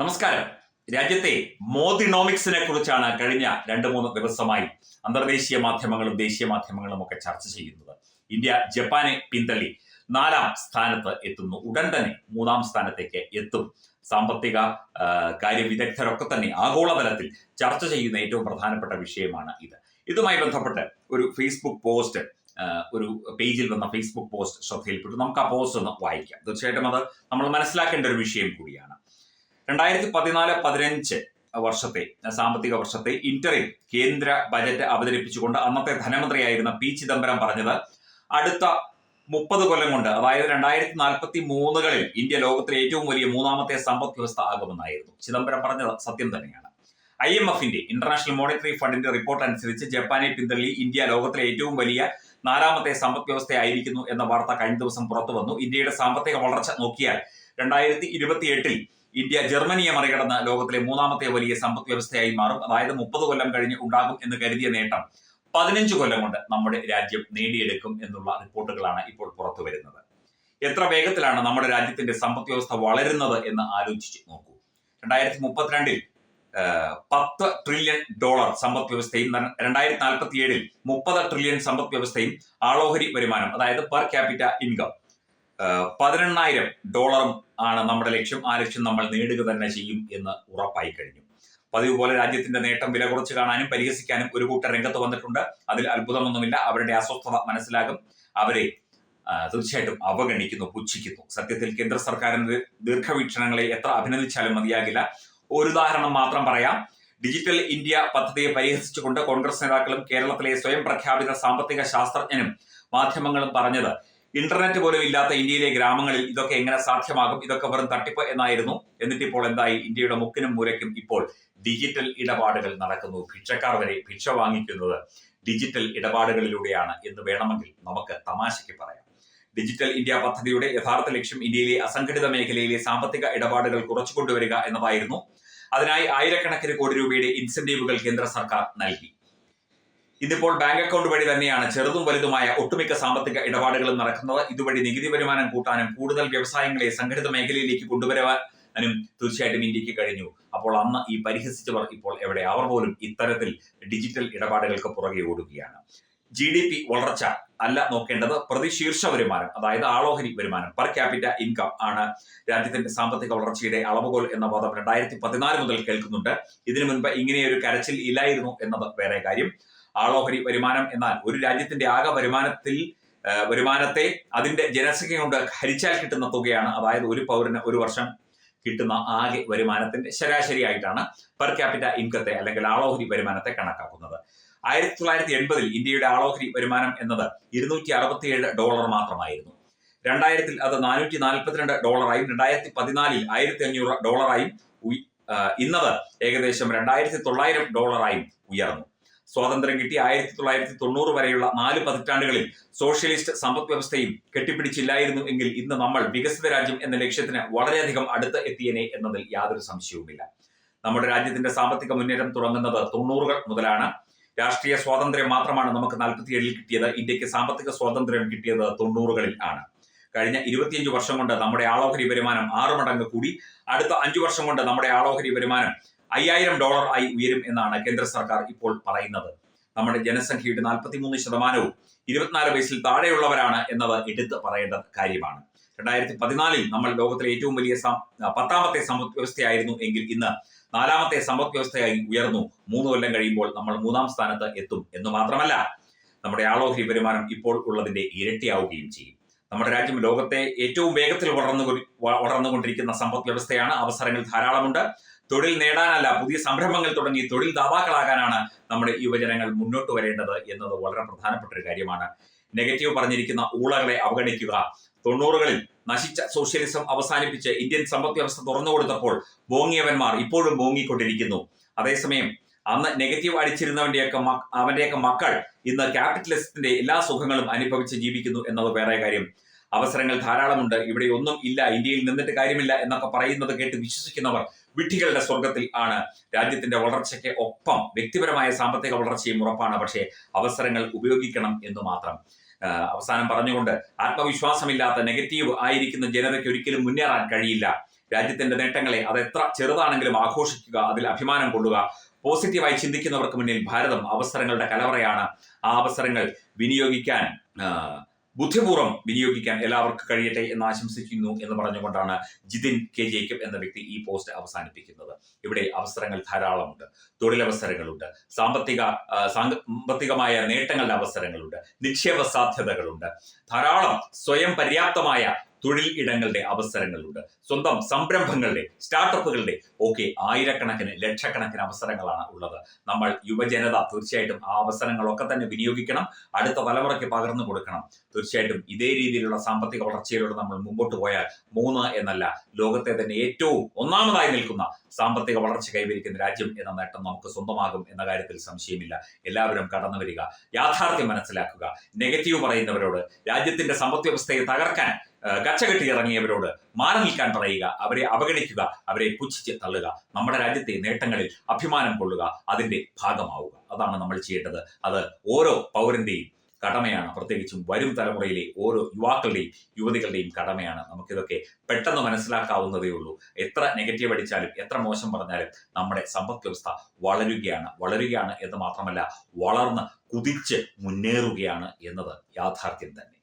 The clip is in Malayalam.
നമസ്കാരം. രാജ്യത്തെ മോദിനോമിക്സിനെ കുറിച്ചാണ് കഴിഞ്ഞ രണ്ട് മൂന്ന് ദിവസമായി അന്തർദേശീയ മാധ്യമങ്ങളും ദേശീയ മാധ്യമങ്ങളും ഒക്കെ ചർച്ച ചെയ്യുന്നത്. ഇന്ത്യ ജപ്പാനെ പിന്തള്ളി നാലാം സ്ഥാനത്ത് എത്തുന്നു. ഉടൻ തന്നെ മൂന്നാം സ്ഥാനത്തേക്ക് എത്തും. സാമ്പത്തിക കാര്യ വിദഗ്ധരൊക്കെ തന്നെ ആഗോളതലത്തിൽ ചർച്ച ചെയ്യുന്ന ഏറ്റവും പ്രധാനപ്പെട്ട വിഷയമാണ് ഇത്. ഇതുമായി ബന്ധപ്പെട്ട് ഒരു ഫേസ്ബുക്ക് പോസ്റ്റ് ഒരു പേജിൽ വന്ന ഫേസ്ബുക്ക് പോസ്റ്റ് ശ്രദ്ധയിൽപ്പെട്ടു. നമുക്ക് ആ പോസ്റ്റ് ഒന്ന് വായിക്കാം. തീർച്ചയായിട്ടും അത് നമ്മൾ മനസ്സിലാക്കേണ്ട ഒരു വിഷയം കൂടിയാണ്. രണ്ടായിരത്തി പതിനാല് പതിനഞ്ച് വർഷത്തെ സാമ്പത്തിക വർഷത്തെ ഇന്ററിം കേന്ദ്ര ബജറ്റ് അവതരിപ്പിച്ചുകൊണ്ട് അന്നത്തെ ധനമന്ത്രിയായിരുന്ന പി ചിദംബരം പറഞ്ഞത് അടുത്ത മുപ്പത് കൊല്ലം കൊണ്ട് അതായത് രണ്ടായിരത്തി നാൽപ്പത്തി മൂന്നുകളിൽ ഇന്ത്യ ലോകത്തിലെ ഏറ്റവും വലിയ മൂന്നാമത്തെ സമ്പദ് വ്യവസ്ഥ ആകുമെന്നായിരുന്നു. ചിദംബരം പറഞ്ഞത് സത്യം തന്നെയാണ്. ഐ എം എഫിന്റെ ഇന്റർനാഷണൽ മോണിറ്ററി ഫണ്ടിന്റെ റിപ്പോർട്ട് അനുസരിച്ച് ജപ്പാനെ പിന്തള്ളി ഇന്ത്യ ലോകത്തിലെ ഏറ്റവും വലിയ നാലാമത്തെ സമ്പദ് വ്യവസ്ഥയായിരിക്കുന്നു എന്ന വാർത്ത കഴിഞ്ഞ ദിവസം പുറത്തു വന്നു ഇന്ത്യയുടെ സാമ്പത്തിക വളർച്ച നോക്കിയാൽ രണ്ടായിരത്തി ഇരുപത്തി എട്ടിൽ ഇന്ത്യ ജർമ്മനിയെ മറികടന്ന് ലോകത്തിലെ മൂന്നാമത്തെ വലിയ സമ്പദ് വ്യവസ്ഥയായി മാറും. അതായത് മുപ്പത് കൊല്ലം കഴിഞ്ഞ് ഉണ്ടാകും എന്ന് കരുതിയ നേട്ടം പതിനഞ്ച് കൊല്ലം കൊണ്ട് നമ്മുടെ രാജ്യം നേടിയെടുക്കും എന്നുള്ള റിപ്പോർട്ടുകളാണ് ഇപ്പോൾ പുറത്തു വരുന്നത്. എത്ര വേഗത്തിലാണ് നമ്മുടെ രാജ്യത്തിന്റെ സമ്പദ് വ്യവസ്ഥ വളരുന്നത് എന്ന് ആലോചിച്ച് നോക്കൂ. രണ്ടായിരത്തി മുപ്പത്തിരണ്ടിൽ പത്ത് ട്രില്യൺ ഡോളർ സമ്പദ് വ്യവസ്ഥയും രണ്ടായിരത്തി നാൽപ്പത്തി ഏഴിൽ മുപ്പത് ട്രില്യൺ സമ്പദ് വ്യവസ്ഥയും ആളോഹരി വരുമാനം അതായത് പെർ ക്യാപിറ്റ ഇൻകം പതിനെണ്ണായിരം ഡോളറും ആണ് നമ്മുടെ ലക്ഷ്യം. ആ ലക്ഷ്യം നമ്മൾ നേടുക തന്നെ ചെയ്യും എന്ന് ഉറപ്പായി കഴിഞ്ഞു. പതിവ് പോലെ രാജ്യത്തിന്റെ നേട്ടം വില കുറച്ച് കാണാനും പരിഹസിക്കാനും ഒരു കൂട്ടർ രംഗത്ത് വന്നിട്ടുണ്ട്. അതിൽ അത്ഭുതമൊന്നുമില്ല. അവരുടെ അസ്വസ്ഥത മനസ്സിലാകും. അവരെ തീർച്ചയായിട്ടും അവഗണിക്കുന്നു പുച്ഛിക്കുന്നു. സത്യത്തിൽ കേന്ദ്ര സർക്കാരിന്റെ ദീർഘവീക്ഷണങ്ങളെ എത്ര അഭിനന്ദിച്ചാലും മതിയാകില്ല. ഒരു ഉദാഹരണം മാത്രം പറയാം. ഡിജിറ്റൽ ഇന്ത്യ പദ്ധതിയെ പരിഹസിച്ചുകൊണ്ട് കോൺഗ്രസ് നേതാക്കളും കേരളത്തിലെ സ്വയം പ്രഖ്യാപിത സാമ്പത്തിക ശാസ്ത്രജ്ഞനും മാധ്യമങ്ങളും പറഞ്ഞത് ഇന്റർനെറ്റ് പോലും ഇല്ലാത്ത ഇന്ത്യയിലെ ഗ്രാമങ്ങളിൽ ഇതൊക്കെ എങ്ങനെ സാധ്യമാകും? ഇതൊക്കെ വെറും തട്ടിപ്പ് എന്നായിരുന്നു. എന്നിട്ട് ഇപ്പോൾ എന്തായി? ഇന്ത്യയുടെ മുക്കിനും മൂലയ്ക്കും ഇപ്പോൾ ഡിജിറ്റൽ ഇടപാടുകൾ നടക്കുന്നു. ഭിക്ഷക്കാർ വരെ ഭിക്ഷ വാങ്ങിക്കുന്നത് ഡിജിറ്റൽ ഇടപാടുകളിലൂടെയാണ് എന്ന് വേണമെങ്കിൽ നമുക്ക് തമാശയ്ക്ക് പറയാം. ഡിജിറ്റൽ ഇന്ത്യ പദ്ധതിയുടെ യഥാർത്ഥ ലക്ഷ്യം ഇന്ത്യയിലെ അസംഘടിത മേഖലയിലെ സാമ്പത്തിക ഇടപാടുകൾ കുറച്ചു കൊണ്ടുവരിക എന്നതായിരുന്നു. അതിനായി ആയിരക്കണക്കിന് കോടി രൂപയുടെ ഇൻസെന്റീവുകൾ കേന്ദ്ര സർക്കാർ നൽകി. ഇന്നിപ്പോൾ ബാങ്ക് അക്കൗണ്ട് വഴി തന്നെയാണ് ചെറുതും വലുതുമായ ഒട്ടുമിക്ക സാമ്പത്തിക ഇടപാടുകളും നടക്കുന്നത്. ഇതുവഴി നികുതി വരുമാനം കൂട്ടാനും കൂടുതൽ വ്യവസായങ്ങളെ സംഘടിത മേഖലയിലേക്ക് കൊണ്ടുവരാനും തീർച്ചയായിട്ടും ഇന്ത്യയ്ക്ക് കഴിഞ്ഞു. അപ്പോൾ അന്ന് ഈ പരിഹസിച്ചവർ ഇപ്പോൾ എവിടെ അവർ പോലും ഇത്തരത്തിൽ ഡിജിറ്റൽ ഇടപാടുകൾക്ക് പുറകെ ഓടുകയാണ്. ജി ഡി പി വളർച്ച അല്ല നോക്കേണ്ടത്. പ്രതിശീർഷ വരുമാനം അതായത് ആളോഹരി വരുമാനം പെർ ക്യാപിറ്റ ഇൻകം ആണ് രാജ്യത്തിന്റെ സാമ്പത്തിക വളർച്ചയുടെ അളവുകോൽ എന്ന വാദം രണ്ടായിരത്തി പതിനാല് മുതൽ കേൾക്കുന്നുണ്ട്. ഇതിനു മുൻപ് ഇങ്ങനെയൊരു കരച്ചിൽ ഇല്ലായിരുന്നു എന്നത് വേറെ കാര്യം. ആളോഹരി വരുമാനം എന്നാൽ ഒരു രാജ്യത്തിന്റെ ആകെ വരുമാനത്തിൽ വരുമാനത്തെ അതിന്റെ ജനസംഖ്യ കൊണ്ട് ഹരിച്ചാൽ കിട്ടുന്ന തുകയാണ്. അതായത് ഒരു പൗരന് ഒരു വർഷം കിട്ടുന്ന ആകെ വരുമാനത്തിന്റെ ശരാശരി ആയിട്ടാണ് പെർ ക്യാപിറ്റ ഇൻകത്തെ അല്ലെങ്കിൽ ആളോഹരി വരുമാനത്തെ കണക്കാക്കുന്നത്. ആയിരത്തി തൊള്ളായിരത്തി എൺപതിൽ ഇന്ത്യയുടെ ആളോഹരി വരുമാനം എന്നത് ഇരുന്നൂറ്റി അറുപത്തിയേഴ് ഡോളർ മാത്രമായിരുന്നു. രണ്ടായിരത്തിൽ അത് നാനൂറ്റി നാൽപ്പത്തിരണ്ട് ഡോളറായും രണ്ടായിരത്തി പതിനാലിൽ ആയിരത്തി അഞ്ഞൂറ് ഡോളറായും ഇന്നത് ഏകദേശം രണ്ടായിരത്തി തൊള്ളായിരം ഡോളറായും ഉയർന്നു. സ്വാതന്ത്ര്യം കിട്ടി ആയിരത്തി തൊള്ളായിരത്തി തൊണ്ണൂറ് വരെയുള്ള നാല് പതിറ്റാണ്ടുകളിൽ സോഷ്യലിസ്റ്റ് സമ്പദ് വ്യവസ്ഥയും കെട്ടിപ്പിടിച്ചില്ലായിരുന്നു എങ്കിൽ ഇന്ന് നമ്മൾ വികസിത രാജ്യം എന്ന ലക്ഷ്യത്തിന് വളരെയധികം അടുത്ത് എത്തിയനെ എന്നതിൽ യാതൊരു സംശയവുമില്ല. നമ്മുടെ രാജ്യത്തിന്റെ സാമ്പത്തിക മുന്നേറ്റം തുടങ്ങുന്നത് തൊണ്ണൂറുകൾ മുതലാണ്. രാഷ്ട്രീയ സ്വാതന്ത്ര്യം മാത്രമാണ് നമുക്ക് നാൽപ്പത്തിയേഴിൽ കിട്ടിയത്. ഇന്ത്യയ്ക്ക് സാമ്പത്തിക സ്വാതന്ത്ര്യം കിട്ടിയത് തൊണ്ണൂറുകളിൽ ആണ്. കഴിഞ്ഞ ഇരുപത്തിയഞ്ച് വർഷം കൊണ്ട് നമ്മുടെ ആളോഹരി വരുമാനം ആറ് മടങ്ങ് കൂടി. അടുത്ത അഞ്ചു വർഷം കൊണ്ട് നമ്മുടെ ആളോഹരി വരുമാനം അയ്യായിരം ഡോളർ ആയി ഉയരും എന്നാണ് കേന്ദ്ര സർക്കാർ ഇപ്പോൾ പറയുന്നത്. നമ്മുടെ ജനസംഖ്യയുടെ നാൽപ്പത്തിമൂന്ന് ശതമാനവും ഇരുപത്തിനാല് വയസ്സിൽ താഴെയുള്ളവരാണ് എന്നത് എടുത്ത് പറയേണ്ട കാര്യമാണ്. രണ്ടായിരത്തി പതിനാലിൽ നമ്മൾ ലോകത്തിലെ ഏറ്റവും വലിയ പത്താമത്തെ സമ്പദ് വ്യവസ്ഥയായിരുന്നു എങ്കിൽ ഇന്ന് നാലാമത്തെ സമ്പദ് വ്യവസ്ഥയായി ഉയർന്നു. മൂന്ന് കൊല്ലം കഴിയുമ്പോൾ നമ്മൾ മൂന്നാം സ്ഥാനത്ത് എത്തും എന്ന് മാത്രമല്ല നമ്മുടെ ആളോഹരി വരുമാനം ഇപ്പോൾ ഉള്ളതിന്റെ ഇരട്ടിയാവുകയും ചെയ്യും. നമ്മുടെ രാജ്യം ലോകത്തെ ഏറ്റവും വേഗത്തിൽ വളർന്നു വളർന്നുകൊണ്ടിരിക്കുന്ന സമ്പദ് വ്യവസ്ഥയാണ്. അവസരങ്ങൾ ധാരാളമുണ്ട്. തൊഴിൽ നേടാനല്ല പുതിയ സംരംഭങ്ങൾ തുടങ്ങി തൊഴിൽ ദാതാക്കളാകാനാണ് നമ്മുടെ യുവജനങ്ങൾ മുന്നോട്ട് വരേണ്ടത് എന്നത് വളരെ പ്രധാനപ്പെട്ട ഒരു കാര്യമാണ്. നെഗറ്റീവ് പറഞ്ഞിരിക്കുന്ന ഊളകളെ അവഗണിക്കുക. തൊണ്ണൂറുകളിൽ നശിച്ച സോഷ്യലിസം അവസാനിപ്പിച്ച് ഇന്ത്യൻ സമ്പദ് വ്യവസ്ഥ തുറന്നു കൊടുത്തപ്പോൾ ബോങ്ങിയവന്മാർ ഇപ്പോഴും ബോങ്ങിക്കൊണ്ടിരിക്കുന്നു. അതേസമയം അന്ന് നെഗറ്റീവ് അടിച്ചിരുന്നവന്റെയൊക്കെ അവന്റെയൊക്കെ മക്കൾ ഇന്ന് ക്യാപിറ്റലിസത്തിന്റെ എല്ലാ സുഖങ്ങളും അനുഭവിച്ച് ജീവിക്കുന്നു എന്നത് വേറെ കാര്യം. അവസരങ്ങൾ ധാരാളമുണ്ട്. ഇവിടെ ഒന്നും ഇല്ല ഇന്ത്യയിൽ നിന്നിട്ട് കാര്യമില്ല എന്നൊക്കെ പറയുന്നത് കേട്ട് വിശ്വസിക്കുന്നവർ വിട്ടികളുടെ സ്വർഗത്തിൽ ആണ്. രാജ്യത്തിന്റെ വളർച്ചയ്ക്ക് ഒപ്പം വ്യക്തിപരമായ സാമ്പത്തിക വളർച്ചയും ഉറപ്പാണ്. പക്ഷേ അവസരങ്ങൾ ഉപയോഗിക്കണം എന്ന് മാത്രം. അവസാനം പറഞ്ഞുകൊണ്ട് ആത്മവിശ്വാസമില്ലാത്ത നെഗറ്റീവ് ആയിരിക്കുന്ന ജനതയ്ക്ക് ഒരിക്കലും മുന്നേറാൻ കഴിയില്ല. രാജ്യത്തിന്റെ നേട്ടങ്ങളെ അത് എത്ര ചെറുതാണെങ്കിലും ആഘോഷിക്കുക അതിൽ അഭിമാനം കൊള്ളുക പോസിറ്റീവായി ചിന്തിക്കുന്നവർക്ക് മുന്നിൽ ഭാരതം അവസരങ്ങളുടെ കലവറയാണ്. ആ അവസരങ്ങൾ വിനിയോഗിക്കാൻ ബുദ്ധിപൂർവം വിനിയോഗിക്കാൻ എല്ലാവർക്കും കഴിയട്ടെ എന്ന് ആശംസിക്കുന്നു എന്ന് പറഞ്ഞുകൊണ്ടാണ് ജിതിൻ കെ ജേക്കബ് എന്ന വ്യക്തി ഈ പോസ്റ്റ് അവസാനിപ്പിക്കുന്നത്. ഇവിടെ അവസരങ്ങൾ ധാരാളമുണ്ട്. തൊഴിലവസരങ്ങളുണ്ട്. സാമ്പത്തിക സാമ്പത്തികമായ നേട്ടങ്ങളുടെ അവസരങ്ങളുണ്ട്. നിക്ഷേപ സാധ്യതകളുണ്ട്. ധാരാളം സ്വയം പര്യാപ്തമായ തൊഴിൽ ഇടങ്ങളുടെ അവസരങ്ങളുണ്ട്. സ്വന്തം സംരംഭങ്ങളുടെ സ്റ്റാർട്ടപ്പുകളുടെ ഒക്കെ ആയിരക്കണക്കിന് ലക്ഷക്കണക്കിന് അവസരങ്ങളാണ് ഉള്ളത്. നമ്മൾ യുവജനത തീർച്ചയായിട്ടും ആ അവസരങ്ങളൊക്കെ തന്നെ വിനിയോഗിക്കണം. അടുത്ത തലമുറയ്ക്ക് പകർന്നു കൊടുക്കണം. തീർച്ചയായിട്ടും ഇതേ രീതിയിലുള്ള സാമ്പത്തിക വളർച്ചയിലൂടെ നമ്മൾ മുമ്പോട്ട് പോയാൽ മൂന്ന് എന്നല്ല ലോകത്തെ തന്നെ ഏറ്റവും ഒന്നാമതായി നിൽക്കുന്ന സാമ്പത്തിക വളർച്ച കൈവരിക്കുന്ന രാജ്യം എന്ന നേട്ടം നമുക്ക് സ്വന്തമാകും എന്ന കാര്യത്തിൽ സംശയമില്ല. എല്ലാവരും കടന്നു വരിക. യാഥാർത്ഥ്യം മനസ്സിലാക്കുക. നെഗറ്റീവ് പറയുന്നവരോട് രാജ്യത്തിന്റെ സമ്പദ് വ്യവസ്ഥയെ തകർക്കാൻ കച്ചകെട്ടി ഇറങ്ങിയവരോട് മാറി നിൽക്കാൻ പറയുക അവരെ അവഗണിക്കുക അവരെ പുച്ഛിച്ച് തള്ളുക. നമ്മുടെ രാജ്യത്തെ നേട്ടങ്ങളിൽ അഭിമാനം കൊള്ളുക അതിന്റെ ഭാഗമാവുക. അതാണ് നമ്മൾ ചെയ്യേണ്ടത്. അത് ഓരോ പൗരന്റെയും കടമയാണ്. പ്രത്യേകിച്ചും വരും തലമുറയിലെ ഓരോ യുവാക്കളുടെയും യുവതികളുടെയും കടമയാണ്. നമുക്കിതൊക്കെ പെട്ടെന്ന് മനസ്സിലാക്കാവുന്നതേ ഉള്ളൂ. എത്ര നെഗറ്റീവ് അടിച്ചാലും എത്ര മോശം പറഞ്ഞാലും നമ്മുടെ സമ്പദ് വ്യവസ്ഥ വളരുകയാണ്. വളരുകയാണ് എന്ന് മാത്രമല്ല വളർന്ന് കുതിച്ച് മുന്നേറുകയാണ് എന്നത് യാഥാർത്ഥ്യം തന്നെ.